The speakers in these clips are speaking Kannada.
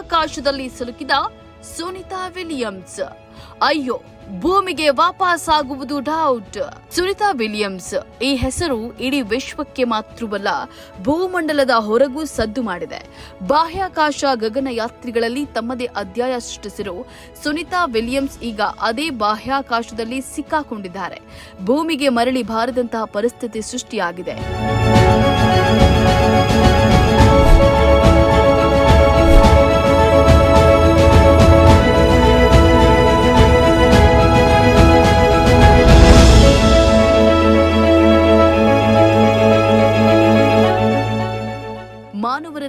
ಬಾಹ್ಯಾಕಾಶದಲ್ಲಿ ಸಿಲುಕಿದ ಸುನಿತಾ ವಿಲಿಯಮ್ಸ್. ಅಯ್ಯೋ, ಭೂಮಿಗೆ ವಾಪಸ್ ಆಗುವುದು ಡೌಟ್. ಸುನಿತಾ ವಿಲಿಯಮ್ಸ್, ಈ ಹೆಸರು ಇಡೀ ವಿಶ್ವಕ್ಕೆ ಮಾತ್ರವಲ್ಲ, ಭೂಮಂಡಲದ ಹೊರಗೂ ಸದ್ದು ಮಾಡಿದೆ. ಬಾಹ್ಯಾಕಾಶ ಗಗನಯಾತ್ರಿಗಳಲ್ಲಿ ತಮ್ಮದೇ ಅಧ್ಯಾಯ ಸೃಷ್ಟಿಸಿರೋ ಸುನಿತಾ ವಿಲಿಯಮ್ಸ್ ಈಗ ಅದೇ ಬಾಹ್ಯಾಕಾಶದಲ್ಲಿ ಸಿಕ್ಕಾಕೊಂಡಿದ್ದಾರೆ. ಭೂಮಿಗೆ ಮರಳಿ ಬಾರದಂತಹ ಪರಿಸ್ಥಿತಿ ಸೃಷ್ಟಿಯಾಗಿದೆ.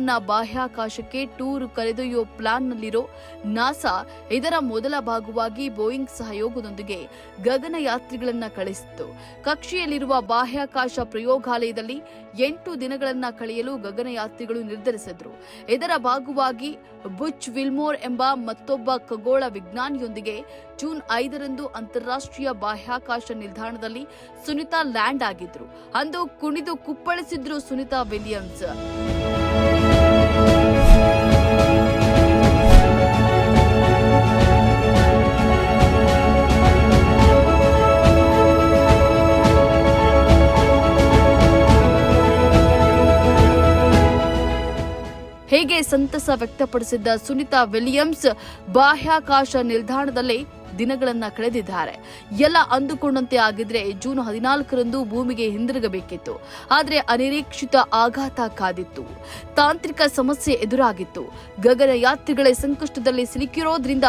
ಮಾನವರನ್ನ ಬಾಹ್ಯಾಕಾಶಕ್ಕೆ ಟೂರ್ ಕರೆದೊಯ್ಯೋ ಪ್ಲಾನ್ನಲ್ಲಿರೋ ನಾಸಾ ಇದರ ಮೊದಲ ಭಾಗವಾಗಿ ಬೋಯಿಂಗ್ ಸಹಯೋಗದೊಂದಿಗೆ ಗಗನಯಾತ್ರಿಗಳನ್ನ ಕಳಿಸಿತ್ತು ಕಕ್ಷೆಯಲ್ಲಿರುವ ಬಾಹ್ಯಾಕಾಶ ಪ್ರಯೋಗಾಲಯದಲ್ಲಿ ಎಂಟು ದಿನಗಳನ್ನ ಕಳೆಯಲು ಗಗನಯಾತ್ರಿಗಳು ನಿರ್ಧರಿಸಿದ್ರು. ಇದರ ಭಾಗವಾಗಿ ಬುಚ್ ವಿಲ್ಮೋರ್ ಎಂಬ ಮತ್ತೊಬ್ಬ ಖಗೋಳ ವಿಜ್ಞಾನಿಯೊಂದಿಗೆ ಜೂನ್ ಐದರಂದು ಅಂತಾರಾಷ್ಟ್ರೀಯ ಬಾಹ್ಯಾಕಾಶ ನಿಲ್ದಾಣದಲ್ಲಿ ಸುನಿತಾ ಲ್ಯಾಂಡ್ ಆಗಿದ್ರು. ಅಂದು ಕುಣಿದು ಕುಪ್ಪಳಿಸಿದ್ರು ಸುನಿತಾ ವಿಲಿಯಮ್ಸ್. ಹೇಗೆ ಸಂತಸ ವ್ಯಕ್ತಪಡಿಸಿದ್ದ ಸುನಿತಾ ವಿಲಿಯಮ್ಸ್ ಬಾಹ್ಯಾಕಾಶ ನಿಲ್ದಾಣದಲ್ಲಿ ದಿನಗಳನ್ನ ಕಳೆದಿದ್ದಾರೆ. ಎಲ್ಲ ಅಂದುಕೊಂಡಂತೆ ಆಗಿದ್ರೆ ಜೂನ್ ಹದಿನಾಲ್ಕರಂದು ಭೂಮಿಗೆ ಹಿಂದಿರುಗಬೇಕಿತ್ತು. ಆದರೆ ಅನಿರೀಕ್ಷಿತ ಆಘಾತ ಕಾದಿತ್ತು. ತಾಂತ್ರಿಕ ಸಮಸ್ಯೆ ಎದುರಾಗಿತ್ತು. ಗಗನಯಾತ್ರಿಗಳೇ ಸಂಕಷ್ಟದಲ್ಲಿ ಸಿಲುಕಿರೋದ್ರಿಂದ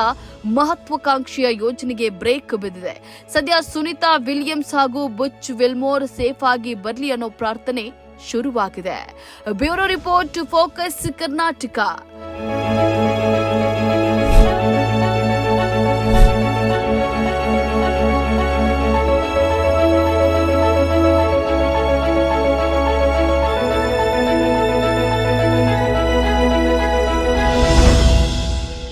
ಮಹತ್ವಾಕಾಂಕ್ಷೆಯ ಯೋಜನೆಗೆ ಬ್ರೇಕ್ ಬಿದ್ದಿದೆ. ಸದ್ಯ ಸುನಿತಾ ವಿಲಿಯಮ್ಸ್ ಹಾಗೂ ಬುಚ್ ವಿಲ್ಮೋರ್ ಸೇಫ್ ಆಗಿ ಬರಲಿ ಅನ್ನೋ ಪ್ರಾರ್ಥನೆ ಶುರುವಾಗಿದೆ. Bureau report focus Karnataka.